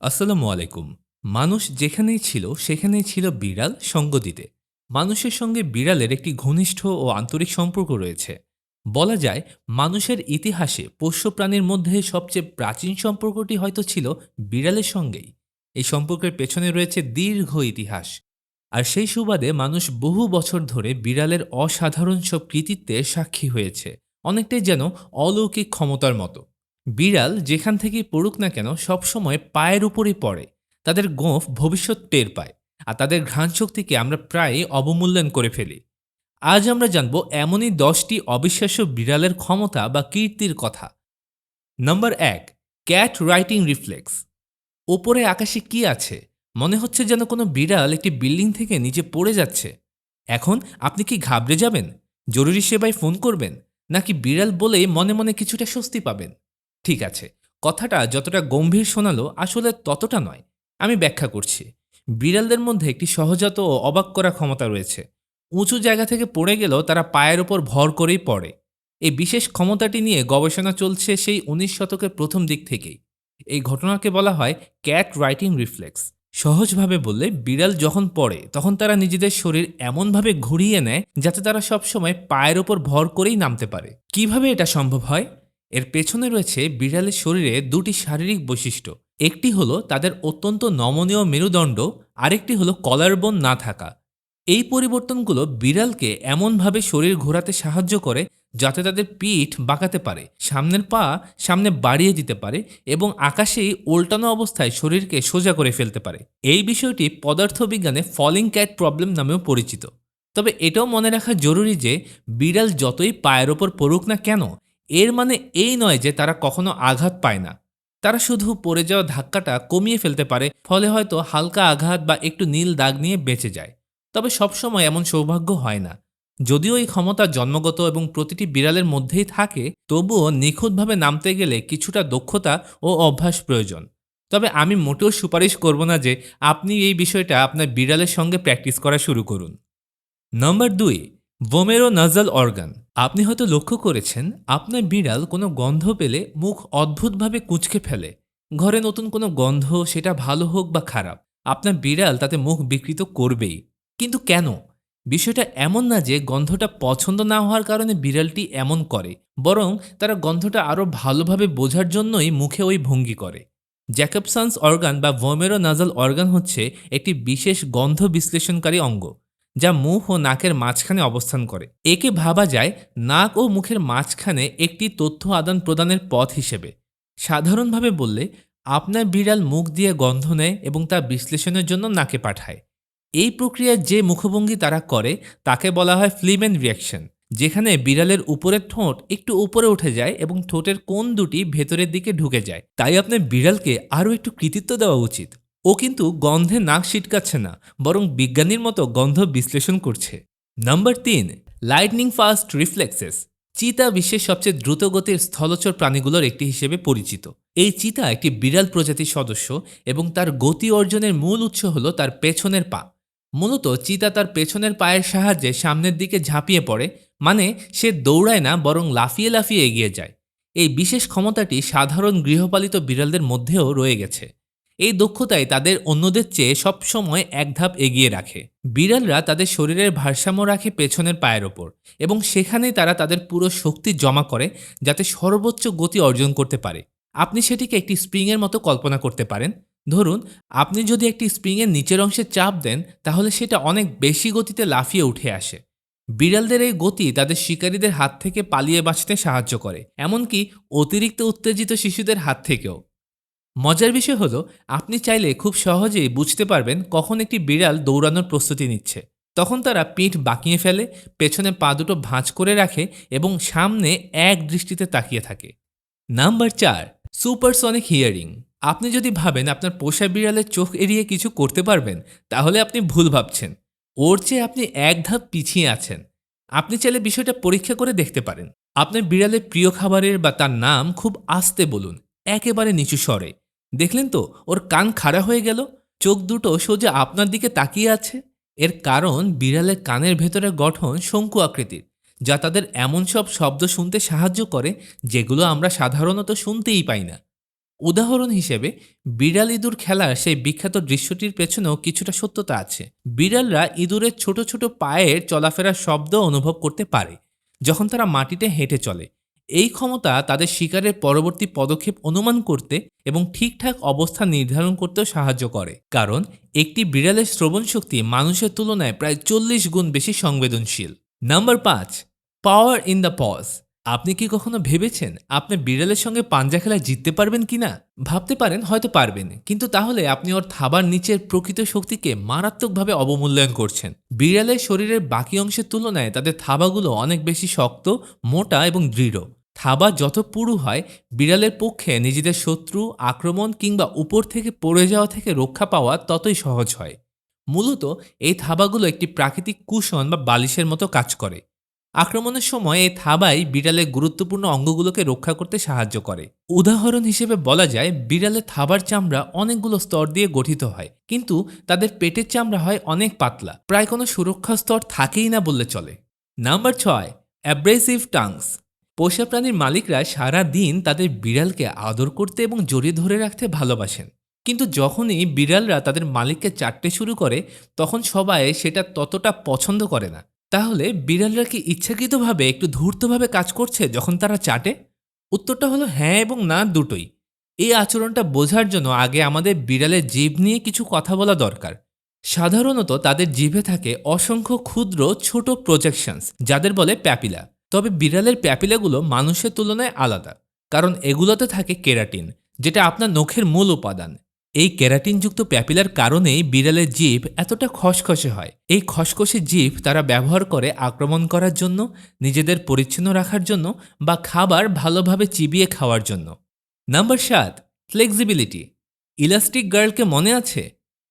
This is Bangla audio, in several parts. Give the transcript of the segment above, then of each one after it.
আসসালামু আলাইকুম। মানুষ যেখানেই ছিল, সেখানেই ছিল বিড়াল সঙ্গ দিতে। মানুষের সঙ্গে বিড়ালের একটি ঘনিষ্ঠ ও আন্তরিক সম্পর্ক রয়েছে। বলা যায়, মানুষের ইতিহাসে পোষ্য প্রাণীর মধ্যে সবচেয়ে প্রাচীন সম্পর্কটি হয়তো ছিল বিড়ালের সঙ্গেই। এই সম্পর্কের পেছনে রয়েছে দীর্ঘ ইতিহাস। আর সেই সুবাদে মানুষ বহু বছর ধরে বিড়ালের অসাধারণ সব কৃতিত্বের সাক্ষী হয়েছে, অনেকটাই যেন অলৌকিক ক্ষমতার মতো। বিড়াল যেখান থেকেই পড়ুক না কেন সবসময় পায়ের উপরই পড়ে। তাদের গোঁফ ভবিষ্যৎ টের পায় আর তাদের ঘ্রাণ শক্তিকে আমরা প্রায় অবমূল্যায়ন করে ফেলি। আজ আমরা জানব এমনই দশটি অবিশ্বাস্য বিড়ালের ক্ষমতা বা কীর্তির কথা। নম্বর এক, ক্যাট রাইটিং রিফ্লেক্স। ওপরে আকাশে কি আছে? মনে হচ্ছে যেন কোনো বিড়াল একটি বিল্ডিং থেকে নিচে পড়ে যাচ্ছে। এখন আপনি কি ঘাবড়ে যাবেন? জরুরি সেবায় ফোন করবেন? নাকি বিড়াল বলেই মনে মনে কিছুটা স্বস্তি পাবেন? ঠিক আছে, কথাটা যতটা গম্ভীর শোনালো আসলে ততটা নয়। আমি ব্যাখ্যা করছি। বিড়ালদের মধ্যে একটি সহজাত ও অবাক করা ক্ষমতা রয়েছে। উঁচু জায়গা থেকে পড়ে গেলেও তারা পায়ের ওপর ভর করেই পড়ে। এই বিশেষ ক্ষমতাটি নিয়ে গবেষণা চলছে সেই উনিশ শতকের প্রথম দিক থেকেই। এই ঘটনাকে বলা হয় ক্যাট রাইটিং রিফ্লেক্স। সহজভাবে বললে, বিড়াল যখন পড়ে, তখন তারা নিজেদের শরীর এমনভাবে ঘুরিয়ে নেয় যাতে তারা সবসময় পায়ের ওপর ভর করেই নামতে পারে। কীভাবে এটা সম্ভব হয়? এর পেছনে রয়েছে বিড়ালের শরীরে দুটি শারীরিক বৈশিষ্ট্য। একটি হলো তাদের অত্যন্ত নমনীয় মেরুদণ্ড, আরেকটি হলো কলারবোন না থাকা। এই পরিবর্তনগুলো বিড়ালকে এমনভাবে শরীর ঘোরাতে সাহায্য করে যাতে তাদের পিঠ বাঁকাতে পারে, সামনের পা সামনে বাড়িয়ে দিতে পারে এবং আকাশেই উল্টানো অবস্থায় শরীরকে সোজা করে ফেলতে পারে। এই বিষয়টি পদার্থবিজ্ঞানে ফলিং ক্যাট প্রবলেম নামেও পরিচিত। তবে এটাও মনে রাখা জরুরি যে বিড়াল যতই পায়ের ওপর পড়ুক না কেন এর মানে এই নয় যে তারা কখনো আঘাত পায় না। তারা শুধু পড়ে যাওয়া ধাক্কাটা কমিয়ে ফেলতে পারে, ফলে হয়তো হালকা আঘাত বা একটু নীল দাগ নিয়ে বেঁচে যায়। তবে সবসময় এমন সৌভাগ্য হয় না। যদিও এই ক্ষমতা জন্মগত এবং প্রতিটি বিড়ালের মধ্যেই থাকে, তবুও নিখুঁতভাবে নামতে গেলে কিছুটা দক্ষতা ও অভ্যাস প্রয়োজন। তবে আমি মোটেও সুপারিশ করব না যে আপনি এই বিষয়টা আপনার বিড়ালের সঙ্গে প্র্যাকটিস করা শুরু করুন। নম্বর দুই ভোমেরো নাজাল অর্গান, আপনি হয়তো লক্ষ্য করেছেন, আপনার বিড়াল কোনো গন্ধ পেলে মুখ অদ্ভুতভাবে কুঁচকে ফেলে। ঘরে নতুন কোনো গন্ধ, সেটা ভালো হোক বা খারাপ, আপনার বিড়াল তাতে মুখ বিকৃত করবেই। কিন্তু কেন? বিষয়টা এমন না যে গন্ধটা পছন্দ না হওয়ার কারণে বিড়ালটি এমন করে, বরং তারা গন্ধটা আরও ভালোভাবে বোঝার জন্যই মুখে ওই ভঙ্গি করে। জ্যাকবসন্স অর্গান বা ভোমেরো নাজাল অর্গান হচ্ছে একটি বিশেষ গন্ধ বিশ্লেষণকারী অঙ্গ। যা মুখ ও নাকের মাঝখানে অবস্থান করে। একে ভাবা যায় নাক ও মুখের মাঝখানে একটি তথ্য আদান প্রদানের পথ হিসেবে। সাধারণভাবে বললে, আপনার বিড়াল মুখ দিয়ে গন্ধ নেয় এবং তা বিশ্লেষণের জন্য নাকে পাঠায়। এই প্রক্রিয়ার যে মুখভঙ্গি তারা করে, তাকে বলা হয় ফ্লিমেন রিয়াকশন যেখানে বিড়ালের উপরের ঠোঁট একটু উপরে উঠে যায় এবং ঠোঁটের কোণ দুটি ভেতরের দিকে ঢুকে যায়। তাই আপনার বিড়ালকে আরও একটু কৃতিত্ব দেওয়া উচিত। ও কিন্তু গন্ধে নাক ছিটকাচ্ছে না, বরং বিজ্ঞানীর মতো গন্ধ বিশ্লেষণ করছে। নাম্বার তিন লাইটনিং ফাস্ট রিফ্লেক্সেস চিতা বিশ্বের সবচেয়ে দ্রুতগতির স্থলচর প্রাণীগুলোর একটি হিসেবে পরিচিত। এই চিতা একটি বিড়াল প্রজাতির সদস্য এবং তার গতি অর্জনের মূল উৎস হল তার পেছনের পা। মূলত চিতা তার পেছনের পায়ের সাহায্যে সামনের দিকে ঝাঁপিয়ে পড়ে মানে সে দৌড়ায় না, বরং লাফিয়ে লাফিয়ে এগিয়ে যায়। এই বিশেষ ক্ষমতাটি সাধারণ গৃহপালিত বিড়ালদের মধ্যেও রয়ে গেছে। এই দক্ষতাই তাদের অন্যদের চেয়ে সবসময় এক ধাপ এগিয়ে রাখে। বিড়ালরা তাদের শরীরের ভারসাম্য রাখে পেছনের পায়ের ওপর এবং সেখানেই তারা তাদের পুরো শক্তি জমা করে যাতে সর্বোচ্চ গতি অর্জন করতে পারে। আপনি সেটিকে একটি স্প্রিংয়ের মতো কল্পনা করতে পারেন। ধরুন, আপনি যদি একটি স্প্রিংয়ের নিচের অংশে চাপ দেন, তাহলে সেটা অনেক বেশি গতিতে লাফিয়ে উঠে আসে। বিড়ালদের এই গতি তাদের শিকারীদের হাত থেকে পালিয়ে বাঁচতে সাহায্য করে, এমনকি অতিরিক্ত উত্তেজিত শিশুদের হাত থেকেও। মজার বিষয় হলো, আপনি চাইলে খুব সহজেই বুঝতে পারবেন কখন একটি বিড়াল দৌড়ানোর প্রস্তুতি নিচ্ছে। তখন তারা পিঠ বাঁকিয়ে ফেলে, পেছনে পা দুটো ভাঁজ করে রাখে এবং সামনে এক দৃষ্টিতে তাকিয়ে থাকে। নাম্বার চার, সুপারসনিক হিয়ারিং। আপনি যদি ভাবেন আপনার পোষা বিড়ালের চোখ এড়িয়ে কিছু করতে পারবেন, তাহলে আপনি ভুল ভাবছেন। ওর চেয়ে আপনি এক ধাপ পিছিয়ে আছেন। আপনি চাইলে বিষয়টা পরীক্ষা করে দেখতে পারেন। আপনার বিড়ালের প্রিয় খাবারের বা তার নাম খুব আস্তে বলুন, একেবারে নিচু স্বরে। দেখলেন তো, ওর কান খাড়া হয়ে গেল। চোখ দুটো সোজা আপনার দিকে তাকিয়ে আছে। এর কারণ বিড়ালের কানের ভেতরের গঠন শঙ্কু আকৃতির, যা তাদের এমন সব শব্দ শুনতে সাহায্য করে যেগুলো আমরা সাধারণত শুনতেই পাই না। উদাহরণ হিসেবে, বিড়াল ইঁদুর খেলার সেই বিখ্যাত দৃশ্যটির পেছনেও কিছুটা সত্যতা আছে। বিড়ালরা ইঁদুরের ছোট ছোট পায়ের চলাফেরার শব্দ অনুভব করতে পারে, যখন তারা মাটিতে হেঁটে চলে। এই ক্ষমতা তাদের শিকারের পরবর্তী পদক্ষেপ অনুমান করতে এবং ঠিকঠাক অবস্থান নির্ধারণ করতেও সাহায্য করে। কারণ, একটি বিড়ালের শ্রবণ শক্তি মানুষের তুলনায় প্রায় চল্লিশ গুণ বেশি সংবেদনশীল। নাম্বার পাঁচ, পাওয়ার ইন দ্য পজ। আপনি কি কখনো ভেবেছেন আপনি বিড়ালের সঙ্গে পাঞ্জা খেলায় জিততে পারবেন কিনা? ভাবতে পারেন, হয়তো পারবেন। কিন্তু তাহলে আপনি ওর থাবার নিচের প্রকৃত শক্তিকে মারাত্মকভাবে অবমূল্যায়ন করছেন। বিড়ালের শরীরের বাকি অংশের তুলনায় তাদের থাবাগুলো অনেক বেশি শক্ত, মোটা এবং দৃঢ়। থাবা যত পুরু হয়, বিড়ালের পক্ষে নিজেদের শত্রু, আক্রমণ কিংবা উপর থেকে পড়ে যাওয়া থেকে রক্ষা পাওয়া ততই সহজ হয়। মূলত এই থাবাগুলো একটি প্রাকৃতিক কুশন বা বালিশের মতো কাজ করে। আক্রমণের সময় এই থাবাই বিড়ালের গুরুত্বপূর্ণ অঙ্গগুলোকে রক্ষা করতে সাহায্য করে। উদাহরণ হিসেবে বলা যায়, বিড়ালের থাবার চামড়া অনেকগুলো স্তর দিয়ে গঠিত হয়, কিন্তু তাদের পেটের চামড়া হয় অনেক পাতলা, প্রায় কোনো সুরক্ষা স্তর থাকেই না বললে চলে। নাম্বার ছয় অ্যাব্রেসিভ টাংস পোষা প্রাণীর মালিকরা সারা দিন তাদের বিড়ালকে আদর করতে এবং জড়িয়ে ধরে রাখতে ভালোবাসেন। কিন্তু যখনই বিড়ালরা তাদের মালিককে চাটতে শুরু করে, তখন সবাই সেটা ততটা পছন্দ করে না। তাহলে বিড়ালরা কি ইচ্ছাকৃতভাবে একটু ধূর্তভাবে কাজ করছে যখন তারা চাটে? উত্তরটা হলো হ্যাঁ এবং না দুটোই। এই আচরণটা বোঝার জন্য আগে আমাদের বিড়ালের জীব নিয়ে কিছু কথা বলা দরকার। সাধারণত তাদের জিভে থাকে অসংখ্য ক্ষুদ্র ছোট প্রজেকশনস যাদের বলে প্যাপিলা। তবে বিড়ালের প্যাপিলাগুলো মানুষের তুলনায় আলাদা, কারণ এগুলোতে থাকে কেরাটিন, যেটা আপনার নখের মূল উপাদান। এই কেরাটিনযুক্ত প্যাপিলার কারণেই বিড়ালের জিভ এতটা খসখসে হয়। এই খসখসে জিভ তারা ব্যবহার করে আক্রমণ করার জন্য, নিজেদের পরিচ্ছন্ন রাখার জন্য বা খাবার ভালোভাবে চিবিয়ে খাওয়ার জন্য। নাম্বার সাত, ফ্লেক্সিবিলিটি। ইলাস্টিক গার্লকে মনে আছে?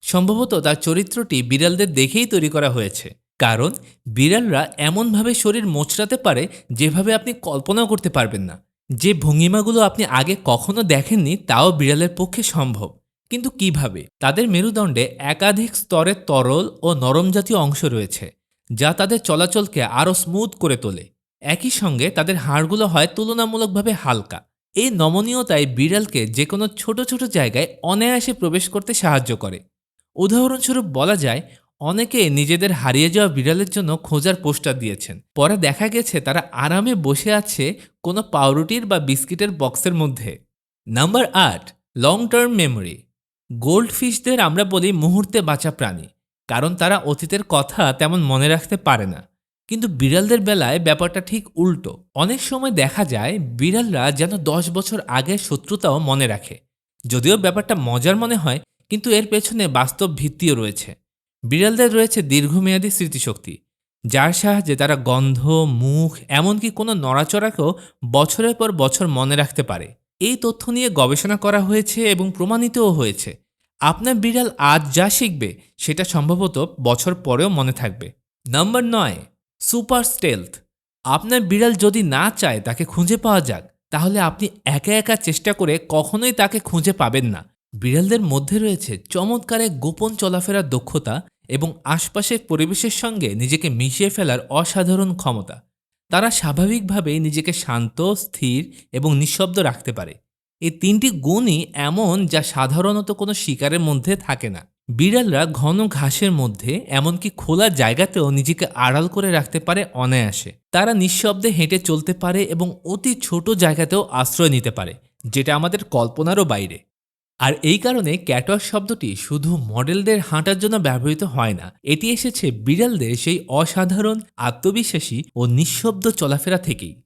সম্ভবত তার চরিত্রটি বিড়ালদের দেখেই তৈরি করা হয়েছে। কারণ বিড়ালরা এমনভাবে শরীর মোচড়াতে পারে যেভাবে আপনি কল্পনাও করতে পারবেন না। যে ভঙ্গিমাগুলো আপনি আগে কখনো দেখেননি, তাও বিড়ালের পক্ষে সম্ভব। কিন্তু কীভাবে? তাদের মেরুদণ্ডে একাধিক স্তরের তরল ও নরম জাতীয় অংশ রয়েছে, যা তাদের চলাচলকে আরও স্মুথ করে তোলে। একই সঙ্গে তাদের হাড়গুলো হয় তুলনামূলকভাবে হালকা। এই নমনীয়তায় বিড়ালকে যে কোনো ছোট ছোট জায়গায় অনায়াসে প্রবেশ করতে সাহায্য করে। উদাহরণস্বরূপ বলা যায় অনেকে নিজেদের হারিয়ে যাওয়া বিড়ালের জন্য খোঁজার পোস্টার দিয়েছেন। পরে দেখা গেছে তারা আরামে বসে আছে কোনো পাউরুটির বা বিস্কিটের বক্সের মধ্যে। নাম্বার আট লং টার্ম মেমোরি গোল্ড ফিশদের আমরা বলি মুহূর্তে বাঁচা প্রাণী, কারণ তারা অতীতের কথা তেমন মনে রাখতে পারে না। কিন্তু বিড়ালদের বেলায় ব্যাপারটা ঠিক উল্টো। অনেক সময় দেখা যায় বিড়ালরা যেন দশ বছর আগের শত্রুতাও মনে রাখে। যদিও ব্যাপারটা মজার মনে হয়, কিন্তু এর পেছনে বাস্তব ভিত্তিও রয়েছে। বিড়ালদের রয়েছে দীর্ঘমেয়াদী স্মৃতিশক্তি, যার সাহায্যে তারা গন্ধ, মুখ, এমনকি কোনো নড়াচড়াকেও বছরের পর বছর মনে রাখতে পারে। এই তথ্য নিয়ে গবেষণা করা হয়েছে এবং প্রমাণিতও হয়েছে। আপনার বিড়াল আজ যা শিখবে, সেটা সম্ভবত বছর পরেও মনে থাকবে। নাম্বার নয়, সুপার স্টেলথ। আপনার বিড়াল যদি না চায় তাকে খুঁজে পাওয়া যাক, তাহলে আপনি একা একা চেষ্টা করে কখনোই তাকে খুঁজে পাবেন না। বিড়ালদের মধ্যে রয়েছে চমৎকার এক গোপন চলাফেরার দক্ষতা এবং আশপাশের পরিবেশের সঙ্গে নিজেকে মিশিয়ে ফেলার অসাধারণ ক্ষমতা। তারা স্বাভাবিকভাবেই নিজেকে শান্ত, স্থির এবং নিঃশব্দ রাখতে পারে। এই তিনটি গুণই এমন যা সাধারণত কোনো শিকারের মধ্যে থাকে না। বিড়ালরা ঘন ঘাসের মধ্যে, এমনকি খোলা জায়গাতেও নিজেকে আড়াল করে রাখতে পারে অনায়াসে। তারা নিঃশব্দে হেঁটে চলতে পারে এবং অতি ছোট জায়গাতেও আশ্রয় নিতে পারে, যেটা আমাদের কল্পনারও বাইরে। আর এই কারণে ক্যাটওয়াক শব্দটি শুধু মডেলদের হাঁটার জন্য ব্যবহৃত হয় না, এটি এসেছে বিড়ালদের সেই অসাধারণ, আত্মবিশ্বাসী ও নিঃশব্দ চলাফেরা থেকেই।